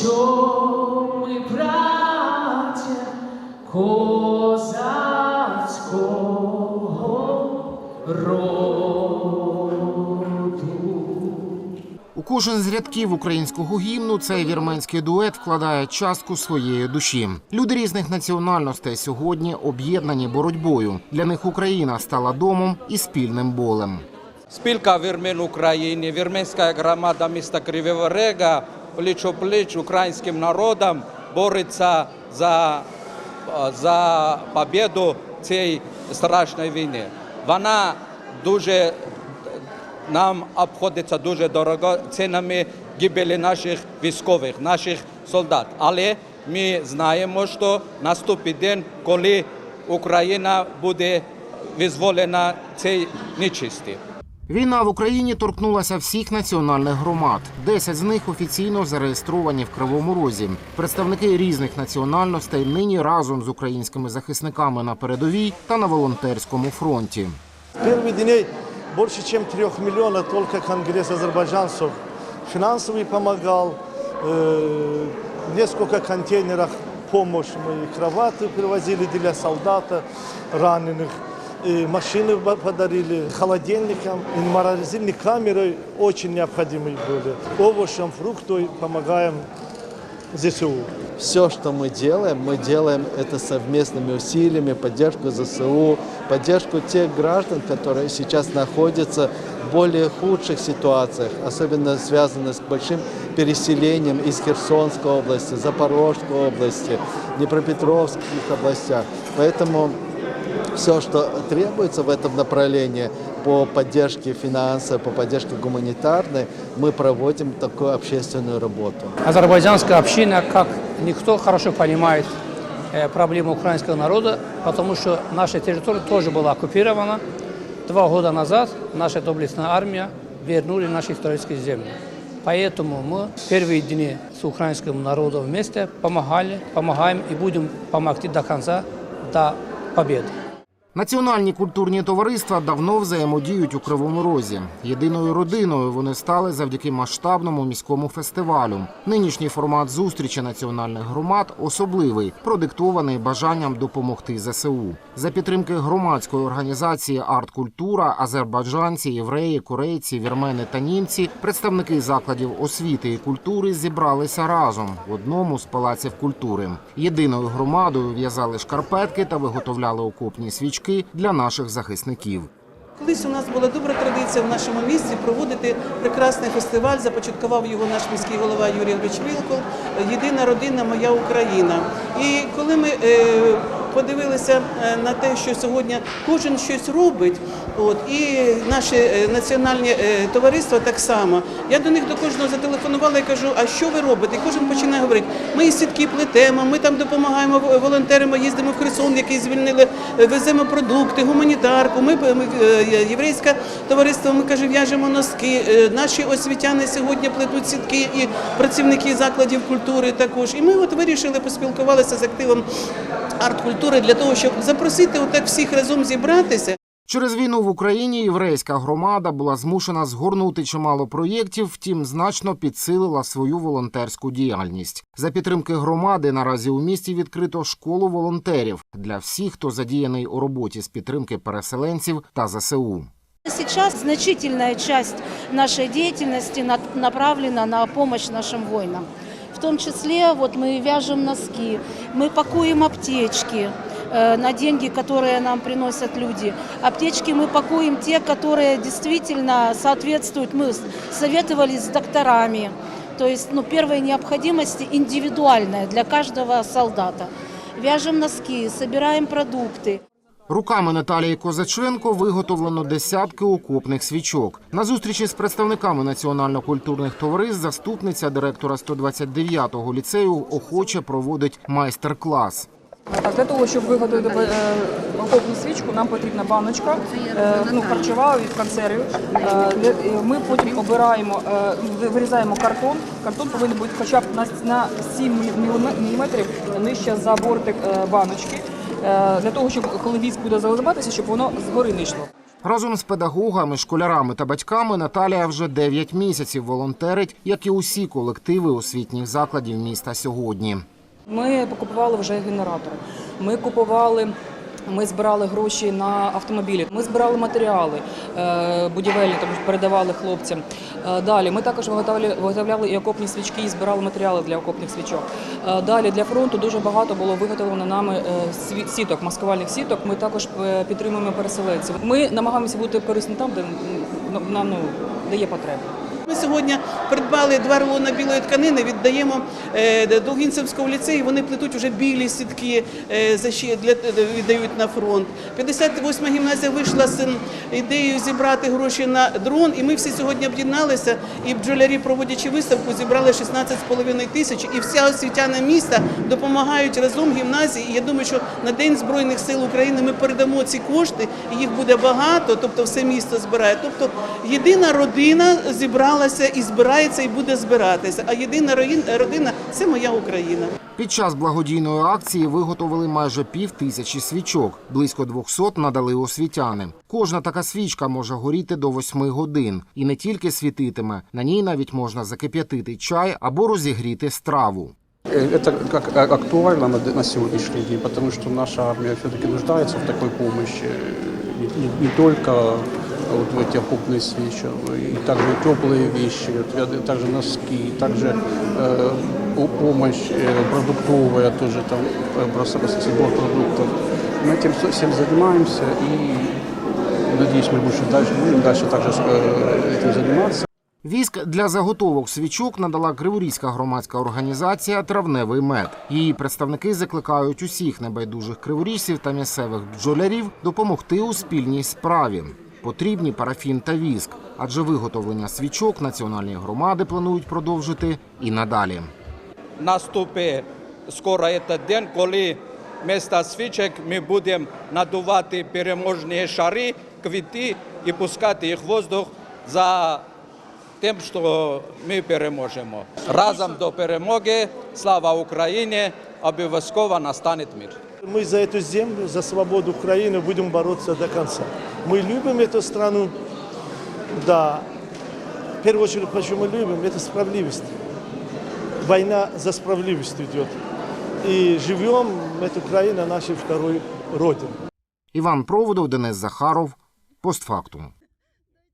що ми браття козацького роду. У кожен з рядків українського гімну цей вірменський дует вкладає частку своєї душі. Люди різних національностей сьогодні об'єднані боротьбою. Для них Україна стала домом і спільним болем. Спілка вірмен України, вірменська громада міста Кривого Рега пліч-о-пліч українським народом бореться за, за победу цієї страшної війни. Вона дуже нам обходиться дуже дорого цінами гибелі наших військових, наших солдат. Але ми знаємо, що наступить день, коли Україна буде визволена цієї нечисті. Війна в Україні торкнулася всіх національних громад. Десять з них офіційно зареєстровані в Кривому Розі. Представники різних національностей нині разом з українськими захисниками на передовій та на волонтерському фронті. Первые дни больше чем трех миллионов только Конгресс азербайджанцев финансовый помогал, э, несколько контейнеров помощь мы кроваты привозили для солдата раненых, И машины подарили, холодильником и морозильные камеры очень необходимы были. Овощам, фруктам помогаем ЗСУ. Все, что мы делаем, мы делаем это совместными усилиями, поддержку ЗСУ, поддержку тех граждан, которые сейчас находятся в более худших ситуациях, особенно связанных с большим переселением из Херсонской области, Запорожской области, Днепропетровских областях. Поэтому все, что требуется в этом направлении по поддержке финансовой, по поддержке гуманитарной, мы проводим такую общественную работу. Азербайджанская община, как никто, хорошо понимает э, проблему украинского народа, потому что наша территория тоже была оккупирована. Два года назад наша доблестная армия вернули наши исторические земли. Поэтому мы первые дни с украинским народом вместе помогали, помогаем и будем помогать до конца, до победы. Національні культурні товариства давно взаємодіють у Кривому Розі. Єдиною родиною вони стали завдяки масштабному міському фестивалю. Нинішній формат зустрічі національних громад особливий, продиктований бажанням допомогти ЗСУ. За підтримки громадської організації «Арт-культура» азербайджанці, євреї, корейці, вірмени та німці, представники закладів освіти і культури зібралися разом в одному з палаців культури. Єдиною громадою в'язали шкарпетки та виготовляли окопні свічки для наших захисників. Колись у нас була добра традиція в нашому місті проводити прекрасний фестиваль. Започаткував його наш міський голова Юрій Ільич Вілкол Єдина родина, моя Україна. І коли ми е, подивилися е, на те, що сьогодні кожен щось робить, от і наші е, національні е, товариства так само. Я до них до кожного зателефонувала і кажу, а що ви робите? І кожен починає говорити, ми і сітки плетемо, ми там допомагаємо в- волонтерам, їздимо в Херсон, який звільнили, е, веземо продукти, гуманітарку. Ми, єврейське товариство, ми каже, в'яжемо носки. Наші освітяни сьогодні плетуть сітки і працівники закладів культури також. І ми от вирішили поспілкувалися з активом арт-культури для того, щоб запросити отак всіх разом зібратися. Через війну в Україні єврейська громада була змушена згорнути чимало проєктів, втім значно підсилила свою волонтерську діяльність. За підтримки громади наразі у місті відкрито школу волонтерів для всіх, хто задіяний у роботі з підтримки переселенців та ЗСУ. Сейчас значительная часть нашей деятельности на- направлена на помощь нашим воинам. В том числе вот мы вяжем носки, мы пакуем аптечки э, на деньги, которые нам приносят люди. Аптечки мы пакуем те, которые действительно соответствуют. Мы с- советовались с докторами. То есть ну, первой необходимости индивидуальная для каждого солдата. Вяжем носки, собираем продукты. Руками Наталії Козаченко виготовлено десятки окопних свічок. На зустрічі з представниками національно-культурних товариств заступниця директора 129-го ліцею охоче проводить майстер-клас. А Для того, щоб виготовити е, окопну свічку, нам потрібна баночка, е, ну, харчова від консервів. Е, Ми потім обираємо, вирізаємо картон. Картон повинен бути хоча б на, на 7 мм нижче за бортик баночки, для того, щоб коли віск буде заливатися, щоб воно згори не йшло. Разом з педагогами, школярами та батьками Наталія вже 9 місяців волонтерить, як і усі колективи освітніх закладів міста сьогодні. Ми покупували вже генератори. Ми купували. Ми збирали гроші на автомобілі. Ми збирали матеріали е, будівельні, тому що передавали хлопцям. Е, Далі ми також виготовляли, і окопні свічки, і збирали матеріали для окопних свічок. Е, Далі для фронту дуже багато було виготовлено нами сіток, маскувальних сіток. Ми також підтримуємо переселенців. Ми намагаємося бути корисні там, де нам ну, де є потреба. Ми сьогодні придбали два рулона білої тканини, віддаємо е, до ліцею. Вони плетуть вже білі сітки, е, для, віддають на фронт. 58-ма гімназія вийшла з ідеєю зібрати гроші на дрон, і ми всі сьогодні об'єдналися. І бджолярі, проводячи виставку, зібрали 16,5 тисяч. І вся освітяна міста допомагають разом гімназії. І я думаю, що на День Збройних сил України ми передамо ці кошти, і їх буде багато, тобто все місто збирає. Тобто єдина родина зібралася і збирається, і буде збиратися. А єдина родина це моя Україна. Під час благодійної акції виготовили майже пів тисячі свічок. Близько 200 надали освітяни. Кожна така свічка може горіти до 8 годин і не тільки світитиме. На ній навіть можна закип'ятити чай або розігріти страву. Это как актуально на, на сегодняшний день, потому что наша армия все-таки нуждается в такой помощи. Не, не- не только вот в эти окопные свечи, но и также теплые вещи, вот ряд- также носки, также э, по- помощь э, продуктовая, тоже там э, просто сбор продуктов. Мы этим со- всем занимаемся и надеюсь, мы больше дальше будем дальше также э, этим заниматься. Віск для заготовок свічок надала Криворізька громадська організація Травневий мед. Її представники закликають усіх небайдужих криворіжців та місцевих бджолярів допомогти у спільній справі. Потрібні парафін та віск, адже виготовлення свічок національні громади планують продовжити і надалі. Наступить скоро этот день, коли вместо свічок ми будемо надувати переможні шари, квіти і пускати їх в воздух за тим, що ми переможемо. Разом до перемоги, слава Україні, обов'язково настане мир. Мы за эту землю, за свободу Украины будем бороться до конца. Мы любим эту страну, да. В первую очередь, почему мы любим, это справедливость. Война за справедливость идет. И живем, эта Украина нашей второй родиной. Іван Проводов, Денис Захаров. Постфактум.